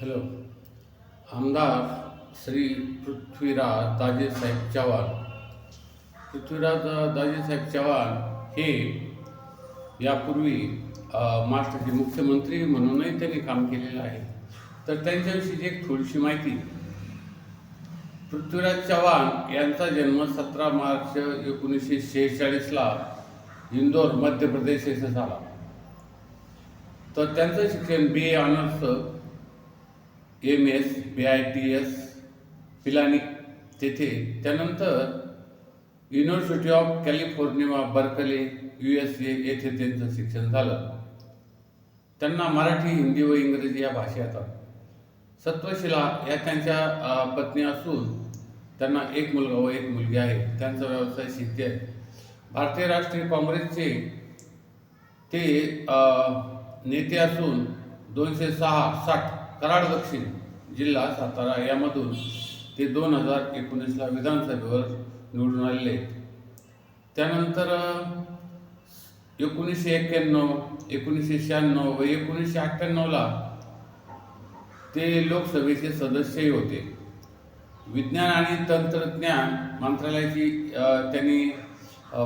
Hello. आमदार श्री पृथ्वीराज दाजीसाहेब चव्हाण. पृथ्वीराज दाजीसाहेब चव्हाण हे यापूर्वी महाराष्ट्राचे मुख्यमंत्री म्हणूनही त्यांनी काम केलेलं आहे. तर त्यांच्याविषयी एक थोडीशी माहिती. पृथ्वीराज चव्हाण यांचा जन्म सतरा मार्च एकोणीसशे शेहेचाळीसला इंदोर मध्य प्रदेश येथे झाला. तर त्यांचं शिक्षण B A honours M S B I T S Pilani तेथे. त्यानंतर university of California Berkeley U S A येथे त्यांचं शिक्षण झालं. त्यांना मराठी हिंदी व इंग्रजी या भाषा येतात. सत्वशिला या त्यांच्या पत्नी असून त्यांना एक मुलगा व एक मुलगी आहे. त्यांचा व्यवसाय शेती आहे. भारतीय राष्ट्रीय काँग्रेसचे ते नेते असून दोनशे सहा साठ कराड दक्षिण जिल्हा सातारा यामधून ते दोन हजार एकोणीसला विधानसभेवर निवडून आलेले त्यानंतर एकोणीसशे एक्क्याण्णव एकोणीसशे शहाण्णव व एकोणीसशे अठ्ठ्याण्णवला ते लोकसभेचे सदस्यही होते. विज्ञान आणि तंत्रज्ञान मंत्रालयाची त्यांनी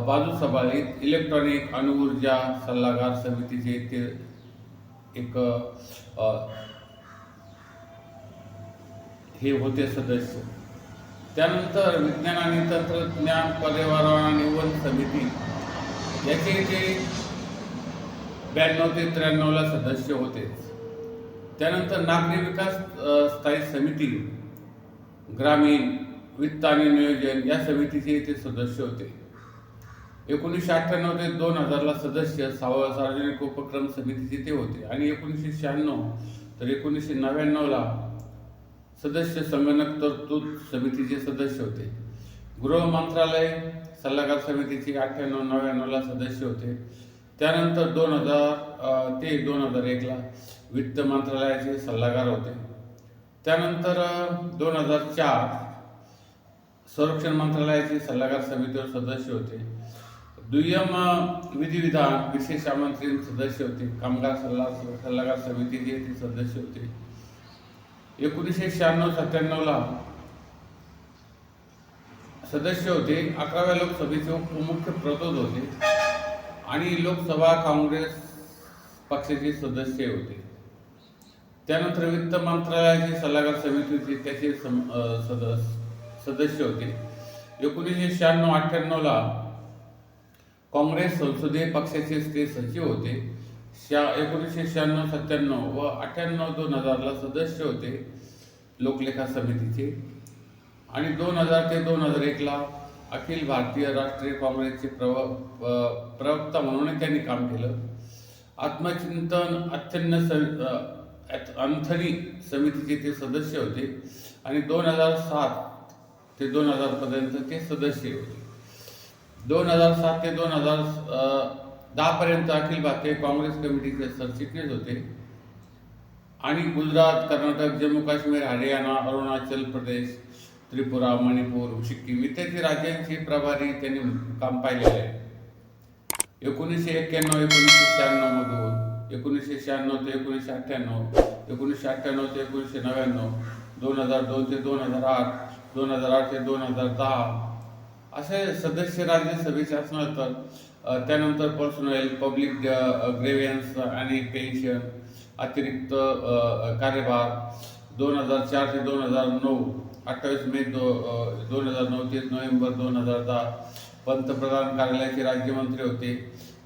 बाजू सांभाळलीत. इलेक्ट्रॉनिक अणुऊर्जा सल्लागार समितीचे ते एक हे होते सदस्य. त्यानंतर विज्ञान आणि तंत्रज्ञान पर्यावरण निवड समिती याचे ते ब्याण्णव ते त्र्याण्णवला सदस्य होते. त्यानंतर नागरी विकास स्थायी समिती ग्रामीण वित्त आणि नियोजन या समितीचे ते सदस्य होते. एकोणीसशे अठ्ठ्याण्णव ते दोन हजारला सदस्य साव सार्वजनिक उपक्रम समितीचे ते होते. आणि एकोणीसशे शहाण्णव तर एकोणीसशे नव्याण्णवला सदस्य संगणक तरतूद समितीचे सदस्य होते. गृह मंत्रालय सल्लागार समितीचे अठ्ठ्याण्णव नव्याण्णवला सदस्य होते. त्यानंतर दोन हजार ते दोन हजार एकला वित्त मंत्रालयाचे सल्लागार होते. त्यानंतर दोन हजार चार संरक्षण मंत्रालयाचे सल्लागार समितीवर सदस्य होते. दुय्यम विधिविधान विशेष आमंत्रित सदस्य होते. कामगार सल्ला सल्लागार समितीचे ते सदस्य होते. एकोणीसशे शहाण्णव सत्त्याण्णवला सदस्य होते अकराव्या लोकसभेचे उपमुख्य प्रतोद होते आणि लोकसभा काँग्रेस पक्षाचे सदस्य होते. त्यानंतर वित्त मंत्रालयाचे सल्लागार समितीचे त्याचे सम- सदस्य होते. एकोणीसशे शहाण्णव अठ्ठ्याण्णवला काँग्रेस संसदीय पक्षाचे ते सचिव होते. शा एकोणीसशे शहाण्णव सत्त्याण्णव व अठ्ठ्याण्णव दोन हजारला सदस्य होते लोकलेखा समितीचे. आणि दोन हजार ते दोन हजार एकला अखिल भारतीय राष्ट्रीय काँग्रेसचे प्रव प्रवक्ता म्हणून त्यांनी काम केलं. आत्मचिंतन अथन्य अंथनी समितीचे ते सदस्य होते आणि दोन हजार सात ते दोन हजारपर्यंत ते सदस्य होते. दोन हजार सात ते दोन हजार दहा पर्यंत अखिल भारतीय काँग्रेस कमिटीचे सरचिटणीस होते. आणि गुजरात कर्नाटक जम्मू काश्मीर हरियाणा अरुणाचल प्रदेश त्रिपुरा मणिपूर सिक्कीम इत्यादी राज्यांचे प्रभारी त्यांनी काम पाहिलेले आहे. एकोणीसशे एक्क्याण्णव एकोणीसशे शहाण्णवमधून एकोणीसशे शहाण्णव ते एकोणीसशे अठ्ठ्याण्णव एकोणीसशे अठ्ठ्याण्णव ते एकोणीसशे नव्याण्णव दोन हजार दोन ते दोन हजार आठ दोन हजार आठ ते दोन हजार दहा असे सदस्य राज्यसभेचे असणार तर त्यानंतर पर्सनल पब्लिक ग्रेव्हियन्स आणि पेन्शन अतिरिक्त कार्यभार. दोन हजार चार ते दोन हजार नऊ अठ्ठावीस मे दो दोन हजार नऊ ते नोव्हेंबर दोन हजार दहा पंतप्रधान कार्यालयाचे राज्यमंत्री होते.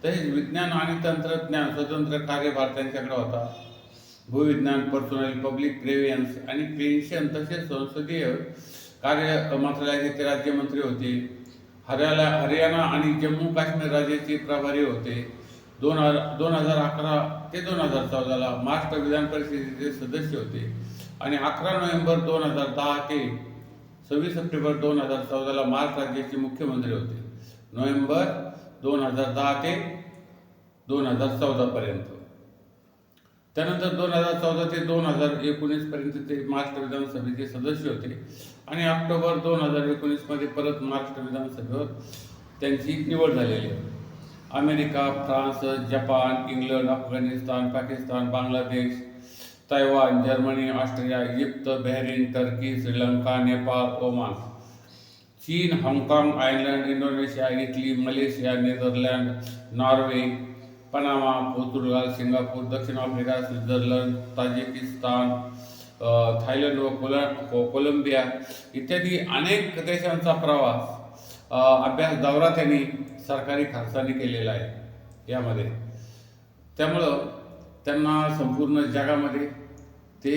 तसेच विज्ञान आणि तंत्रज्ञान स्वतंत्र कार्यभार त्यांच्याकडे होता. भूविज्ञान पर्सनल पब्लिक ग्रेव्हियन्स आणि पेन्शन तसेच संसदीय कार्य मंत्रालयाचे ते राज्यमंत्री होते. हरियाला हरियाणा आणि जम्मू काश्मीर राज्याचे प्रभारी होते. दोन हजार दोन हजार अकरा ते दोन हजार चौदाला महाराष्ट्र विधान परिषदेचे सदस्य होते. आणि अकरा नोव्हेंबर दोन हजार दहा ते सव्वीस सप्टेंबर दोन हजार चौदाला महाराष्ट्र राज्याचे मुख्यमंत्री होते. नोव्हेंबर दोन हजार दहा ते दोन हजार चौदापर्यंत त्यानंतर दोन हजार चौदा ते दोन हजार एकोणीस पर्यंत ते महाराष्ट्र विधानसभेचे सदस्य होते. आणि ऑक्टोबर दोन हजार एकोणीसमध्ये परत महाराष्ट्र विधानसभेवर त्यांची निवड झालेली. आहे America France Japan England Afghanistan Pakistan Bangladesh Taiwan Germany Australia Egypt Bahrain Turkey Sri Lanka Nepal Oman. चीन हाँगकाँग Ireland Indonesia Italy Malaysia Netherland Norway Panama Portugal Singapore दक्षिण आफ्रिका स्वित्झर्लंड ताजिकिस्तान थायलंड व कोला को- कोलंबिया इत्यादी अनेक देशांचा प्रवास अभ्यास दौरा त्यांनी सरकारी खर्चाने केलेला आहे यामध्ये. त्यामुळं त्यांना संपूर्ण जगामध्ये ते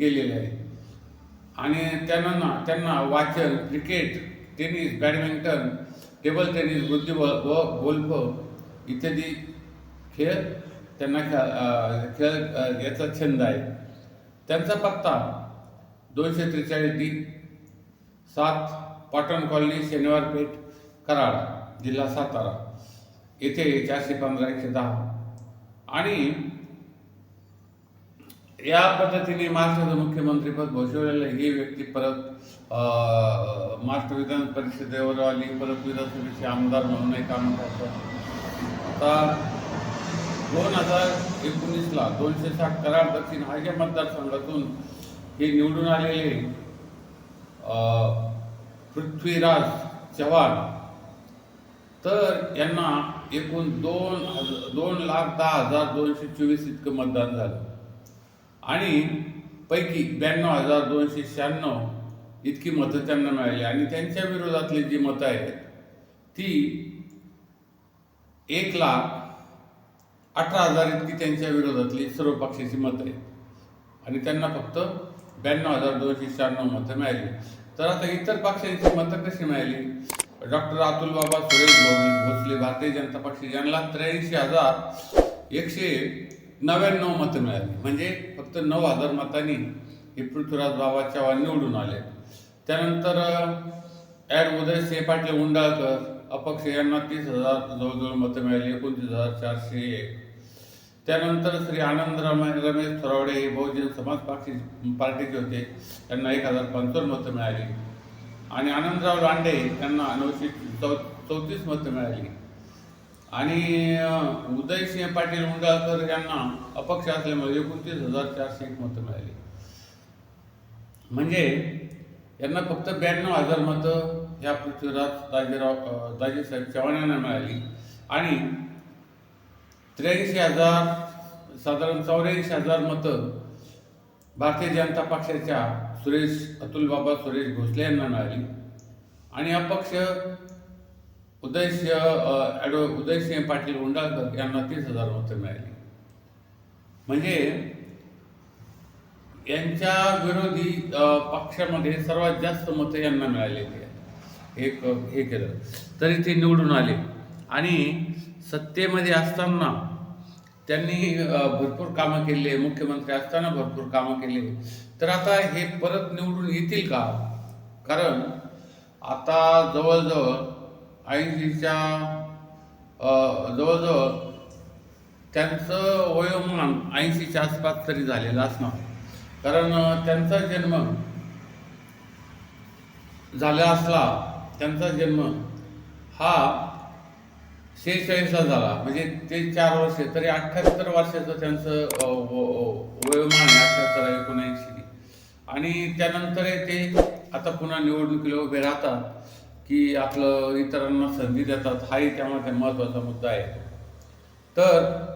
गेलेले आहे. आणि त्यांना त्यांना वाचन cricket tennis badminton table tennis बुद्धिबळ व गोल्फ इत्यादी खेळ त्यांना खेळ खेळ याचा छंद आहे. त्यांचा पत्ता दोनशे त्रेचाळीस डी सात पाटण कॉलनी शनिवार पेठ कराड जिल्हा सातारा. येथे चारशे पंधरा एकशे दहा. आणि या पद्धतीने महाराष्ट्राचं मुख्यमंत्रीपद भूषवलेलं ही व्यक्ती परत महाराष्ट्र विधान परिषदेवर आली. परत विधानसभेचे आमदार म्हणूनही काम करतात. आता दोन हजार एकोणीसला दोनशे साठ कराड दक्षिण हायगे मतदारसंघातून हे निवडून आलेले पृथ्वीराज चव्हाण. तर यांना एकूण दोन हजार दोन लाख दहा हजार दोनशे चोवीस इतकं मतदान झालं. आणि पैकी ब्याण्णव हजार दोनशे शहाण्णव इतकी मतं त्यांना मिळाली. आणि त्यांच्या विरोधातली जी मतं आहेत ती एक लाख अठरा हजार इतकी त्यांच्या विरोधातली सर्व पक्षाची मतं आहेत. आणि त्यांना फक्त ब्याण्णव हजार दोनशे शहाण्णव मतं मिळाली. तर आता इतर पक्षांची मतं कशी मिळाली? डॉक्टर अतुल बाबा सुरेश भोसले भोसले भारतीय जनता पक्ष यांना त्र्याऐंशी हजार एकशे नव्याण्णव मतं मिळाली. म्हणजे फक्त नऊ हजार मतांनी हे पृथ्वीराज बाबा चव्हाण निवडून आले. त्यानंतर ॲड उदयसिंह पाटील उंडाळकर अपक्ष यांना तीस हजार जवळजवळ मतं मिळाली एकोणतीस हजार चारशे एक. त्यानंतर श्री आनंद रमेश थोरावडे हे बहुजन समाज पार्टी पार्टीचे होते. त्यांना एक हजार पंचावन्न मतं मिळाली. आणि आनंदराव लांडे त्यांना नऊशे चौ चौतीस मतं मिळाली. आणि उदयसिंह पाटील मुंडाळकर यांना अपक्ष असल्यामुळे एकोणतीस हजार चारशे एक मतं मिळाली. म्हणजे यांना फक्त ब्याण्णव हजार मतं या पृथ्वीराज दाजीराव दाजीसाहेब चव्हाण यांना मिळाली आणि त्र्याऐंशी हजार साधारण चौऱ्याऐंशी हजार मतं भारतीय जनता पक्षाच्या सुरेश अतुल बाबा सुरेश भोसले यांना मिळाली. आणि अपक्ष उदयसिंह अ, ॲडो उदयसिंह पाटील उंडाळकर यांना तीस हजार मतं मिळाली. म्हणजे यांच्या विरोधी पक्षामध्ये सर्वात जास्त मतं यांना मिळालेली आहेत. एक हे केलं. तरी ते निवडून आले. आणि सत्तेमध्ये असताना त्यांनी भरपूर कामं केले मुख्यमंत्री असताना भरपूर कामं केले. तर आता हे परत निवडून येतील का? कारण आता जवळजवळ ऐंशीच्या जवळजवळ त्यांचं वयोमान ऐंशीच्या आसपास तरी झालेलं असणार. कारण त्यांचा जन्म झाला असला त्यांचा जन्म हा शेहेचाळीसला झाला. म्हणजे ते चार वर्ष तरी अठ्ठ्याहत्तर वर्षाचं त्यांचं वयोमान अठ्ठ्याहत्तर एकोणऐंशी. आणि त्यानंतर ते आता पुन्हा निवडणुकीला उभे राहतात की आपलं इतरांना संधी देतात. हाही त्यामध्ये महत्त्वाचा मुद्दा आहे. तर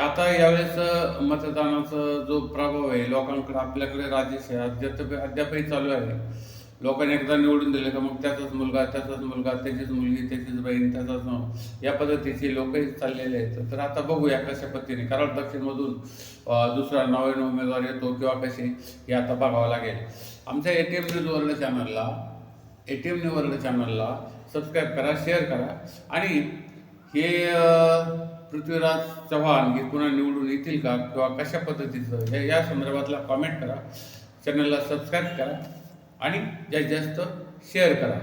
आता यावेळेस मतदानाचा जो प्रभाव आहे लोकांकडे आपल्याकडे राज्य अद्याप अद्यापही चालू आहे. लोकांनी एकदा निवडून दिले का मग त्याचाच मुलगा त्याचाच मुलगा त्याचीच मुलगी त्याचीच बहीण त्याचाच नाव या पद्धतीचे लोकही चाललेले आहेत. तर आता बघूया कशा पद्धतीने. कारण दक्षिणमधून दुसरा नवीन उमेदवार येतो किंवा कसे हे आता बघावं लागेल. आमच्या A T M news world चॅनलला A T M news world चॅनलला सबस्क्राईब करा शेअर करा. आणि हे पृथ्वीराज चव्हाण हे पुन्हा निवडून येतील का? किंवा कशा पद्धतीचं? हे या संदर्भातला कॉमेंट करा. चॅनलला सबस्क्राईब करा. आणि जास्तीत जास्त शेअर करा.